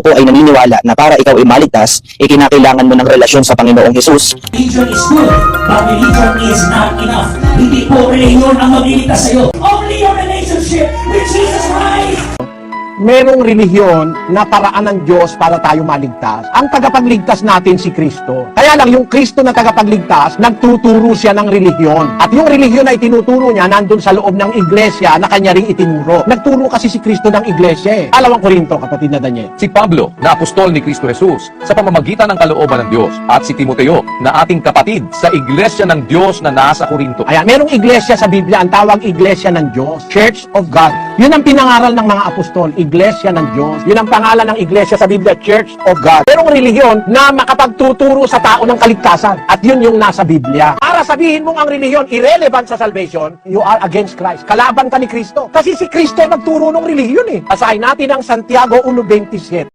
po ay naniniwala na para ikaw ay maligtas, ikinakailangan mo ng relasyon sa Panginoong Hesus Religion is good, but religion is not enough. Hindi po religion ang magliligtas sa'yo. Only your relationship with Jesus Christ. Merong relihiyon na paraan ng Diyos para tayo maligtas. Ang tagapagligtas natin si Kristo. Kaya lang yung Kristo na tagapagligtas, nagtuturo siya ng relihiyon. At yung relihiyon na itinuturo niya nandun sa loob ng iglesia na kanya ring itinuro. Nagturo kasi si Kristo ng iglesia eh. Alawang Korinto, kapatid na Daniel. Si Pablo, na apostol ni Kristo Jesus, sa pamamagitan ng kalooban ng Diyos, at si Timoteo, na ating kapatid sa iglesia ng Diyos na nasa Korinto. Ayan, merong iglesia sa Biblia, ang tawag iglesia ng Diyos, Church of God. Yun ang pinangaral ng mga apostol, iglesia ng Diyos. Yun ang pangalan ng iglesia sa Biblia, Church of God. Merong relihiyon na makapagtuturo sa tao ng kaligtasan. At yun yung nasa Biblia. Para sabihin mong ang relihiyon irrelevant sa salvation, you are against Christ. Kalaban ka ni Kristo. Kasi si Kristo nagturo ng relihiyon eh. Basahin natin ang Santiago 1.27.